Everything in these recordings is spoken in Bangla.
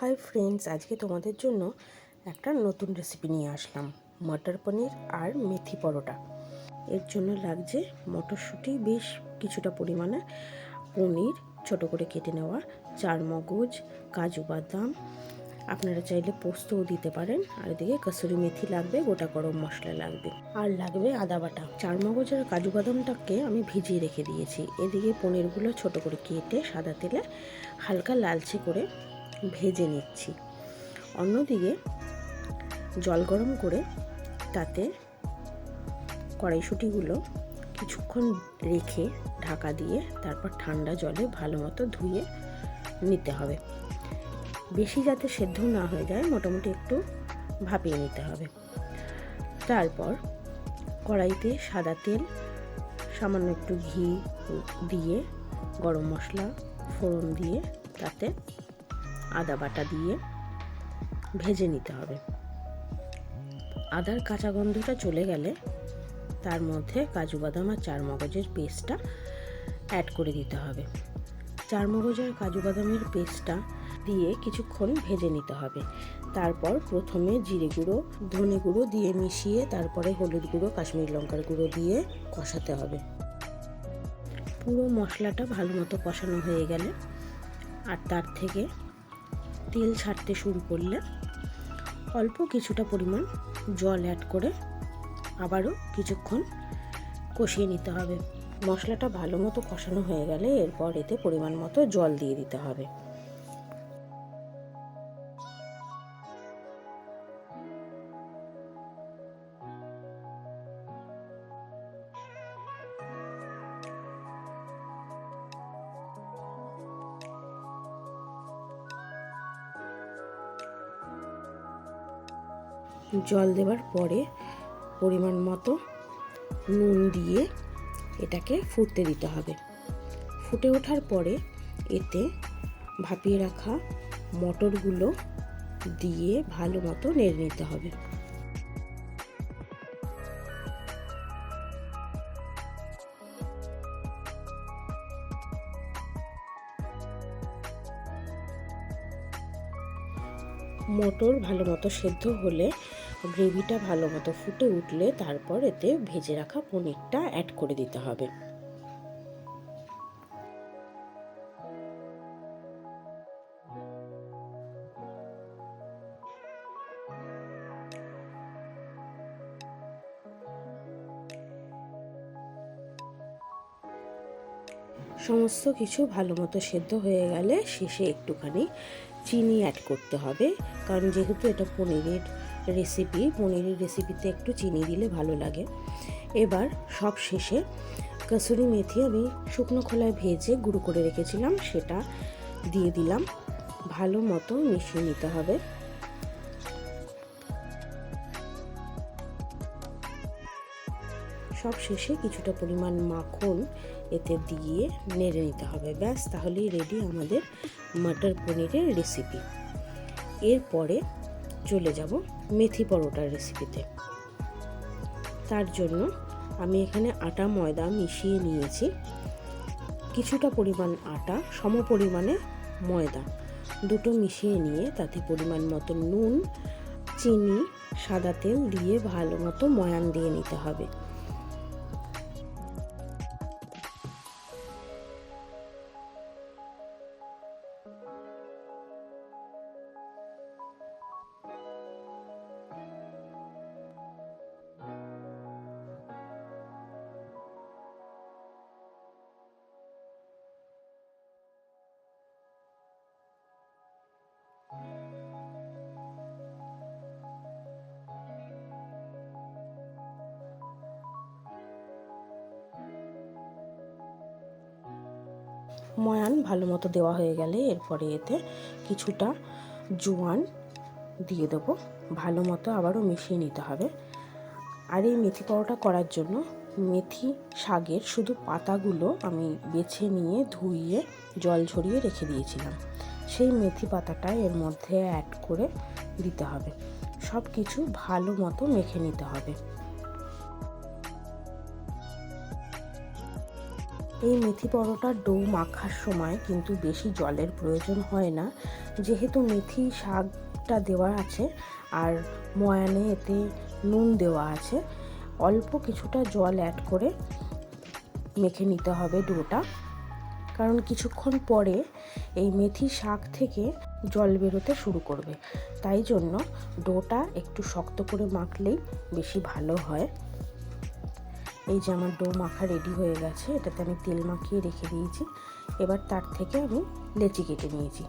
হাই ফ্রেন্ডস আজকে তোমাদের জন্য একটা নতুন রেসিপি নিয়ে আসলাম। মটর পনির আর মেথি পরোটা। এর জন্য লাগছে মটরশুঁটি, বেশ কিছুটা পরিমাণে পনির, ছোট করে কেটে নেওয়া চার মগজ কাজু বাদাম। আপনারা চাইলে পোস্তও দিতে পারেন। আর এদিকে কসুরি মেথি লাগবে, গোটা গরম মশলা লাগবে। আর লাগবে আদা বাটা। চার মগজ আর কাজু বাদামটাকে আমি ভিজিয়ে রেখে দিয়েছি। এদিকে পনিরগুলো ছোট করে কেটে সাদা তেলে হালকা লালচে করে ভেজে নিচ্ছি। অন্যদিকে জল গরম করে তাতে কড়াইশুঁটিগুলো কিছুক্ষণ রেখে ঢাকা দিয়ে তারপর ঠান্ডা জলে ভালো মতো ধুয়ে নিতে হবে। বেশি যাতে সেদ্ধ না হয়ে যায়, মোটামুটি একটু ভাপিয়ে নিতে হবে। তারপর কড়াইতে সাদা তেল, সামান্য একটু ঘি দিয়ে গরম মশলা, ফোড়ন দিয়ে তাতে আদা বাটা দিয়ে ভেজে নিতে হবে। আদার কাঁচা গন্ধটা চলে গেলে তার মধ্যে কাজু বাদাম আর চার মগজের পেস্টটা অ্যাড করে দিতে হবে। চার মগজ আর কাজু বাদামের পেস্টটা দিয়ে কিছুক্ষণ ভেজে নিতে হবে। তারপর প্রথমে জিরে গুঁড়ো, ধনে গুঁড়ো দিয়ে মিশিয়ে তারপরে হলুদ গুঁড়ো, কাশ্মীর লঙ্কার গুঁড়ো দিয়ে কষাতে হবে। পুরো মশলাটা ভালো মতো কষানো হয়ে গেলে আর তার থেকে তেল ছাড়তে শুরু করলে অল্প কিছুটা পরিমাণ জল অ্যাড করে আবারও কিছুক্ষণ কষিয়ে নিতে হবে। মশলাটা ভালো মতো কষানো হয়ে গেলে এরপর এতে পরিমাণ মতো জল দিয়ে দিতে হবে। জল দেওয়ার পরে পরিমাণ মতো নুন দিয়ে এটাকে ফুটতে দিতে হবে। ফুটে ওঠার পরে এতে ভাপিয়ে রাখা মটরগুলো দিয়ে ভালো মতো নেড়ে নিতে হবে। মটর ভালো মতো সেদ্ধ হলে গ্রেভিটা ভালো মতো ফুটে উঠলে তারপর এতে ভেজে রাখা পনিরটা অ্যাড করে দিতে হবে। সমস্ত কিছু ভালো মতো সেদ্ধ হয়ে গেলে শেষে একটুখানি চিনি অ্যাড করতে হবে, কারণ যেহেতু এটা পনিরের রেসিপি পনিরের রেসিপিতে একটু চিনি দিলে ভালো লাগে। এবার সব শেষে কসুরি মেথি আমি শুকনো খোলায় ভেজে গুঁড়ো করে রেখেছিলাম, সেটা দিয়ে দিলাম। ভালো মতো মিশিয়ে নিতে হবে। সব শেষে কিছুটা পরিমাণ মাখন এতে দিয়ে নেড়ে নিতে হবে। ব্যাস, তাহলেই রেডি আমাদের মাটার পনিরের রেসিপি এরপরে চলে যাব মেথি পরোটার রেসিপিতে তার জন্য আমি এখানে আটা, ময়দা মিশিয়ে নিয়েছি। কিছুটা পরিমাণ আটা, সম পরিমাণে ময়দা। দুটো মিশিয়ে নিয়ে তাতে পরিমাণ মতো নুন, চিনি, সাদা তেল দিয়ে ভালো মতো ময়ান দিয়ে নিতে হবে। ময়ান ভালো মতো দেওয়া হয়ে গেলে এরপরে এতে কিছুটা জোয়ান দিয়ে দেবো। ভালো মতো আবারও মিশিয়ে নিতে হবে। আর এই মেথি পরোটা করার জন্য মেথি শাকের শুধু পাতাগুলো আমি বেছে নিয়ে ধুইয়ে জল ঝরিয়ে রেখে দিয়েছিলাম। সেই মেথি পাতাটা এর মধ্যে অ্যাড করে দিতে হবে। সব কিছু ভালো মতো মেখে নিতে হবে। এই মেথি পরোটার ডো মাখার সময় কিন্তু বেশি জলের প্রয়োজন হয় না। যেহেতু মেথি শাকটা দেওয়া আছে আর ময়ানে এতে নুন দেওয়া আছে, অল্প কিছুটা জল অ্যাড করে মেখে নিতে হবে ডোটা। কারণ কিছুক্ষণ পরে এই মেথি শাক থেকে জল বেরোতে শুরু করবে। তাই জন্য ডোটা একটু শক্ত করে মাখলেই বেশি ভালো হয়। এই যে আমার ডো মাখা রেডি হয়ে গেছে, এটাতে আমি তেল মাখিয়ে রেখে দিয়েছি। এবার তার থেকে আমি লেচি কেটে নিয়েছি।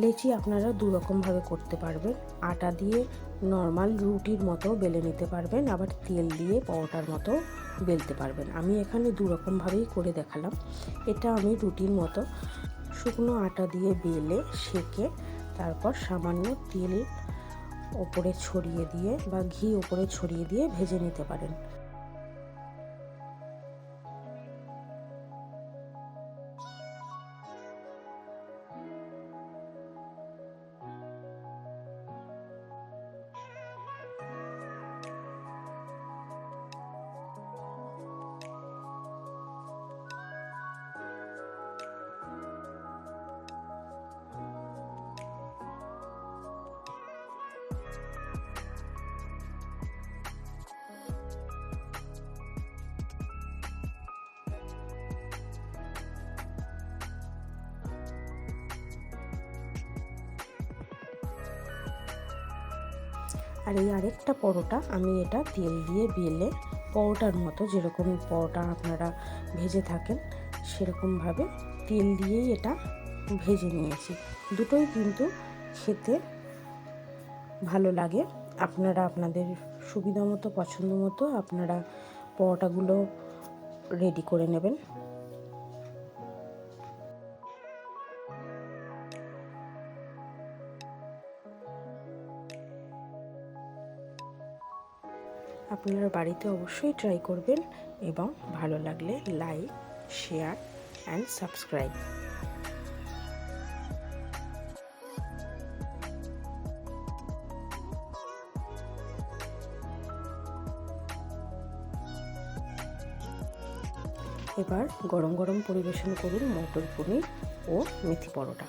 লেচি আপনারা দু রকমভাবে করতে পারবেন। আটা দিয়ে নর্মাল রুটির মতো বেলে নিতে পারবেন, আবার তেল দিয়ে পরোটার মতো বেলতে পারবেন। আমি এখানে দু রকমভাবেই করে দেখালাম। এটা আমি রুটির মতো শুকনো আটা দিয়ে বেলে সেকে তারপর সামান্য তেল ওপরে ছড়িয়ে দিয়ে বা ঘি ওপরে ছড়িয়ে দিয়ে ভেজে নিতে পারেন। আর এই আরেকটা পরোটা আমি এটা তেল দিয়ে বেলে পরোটার মতো যেরকম পরোটা আপনারা ভেজে থাকেন, সেরকমভাবে তেল দিয়েই এটা ভেজে নিয়েছি। দুটোই কিন্তু খেতে ভালো লাগে। আপনারা আপনাদের সুবিধা মতো পছন্দ মতো আপনারা পরোটাগুলো রেডি করে নেবেন। আপনারা বাড়িতে অবশ্যই ট্রাই করবেন এবং ভালো লাগলে লাইক শেয়ার অ্যান্ড সাবস্ক্রাইব এবার গরম গরম পরিবেশন করুন মটর পনির ও মেথি পরোটা।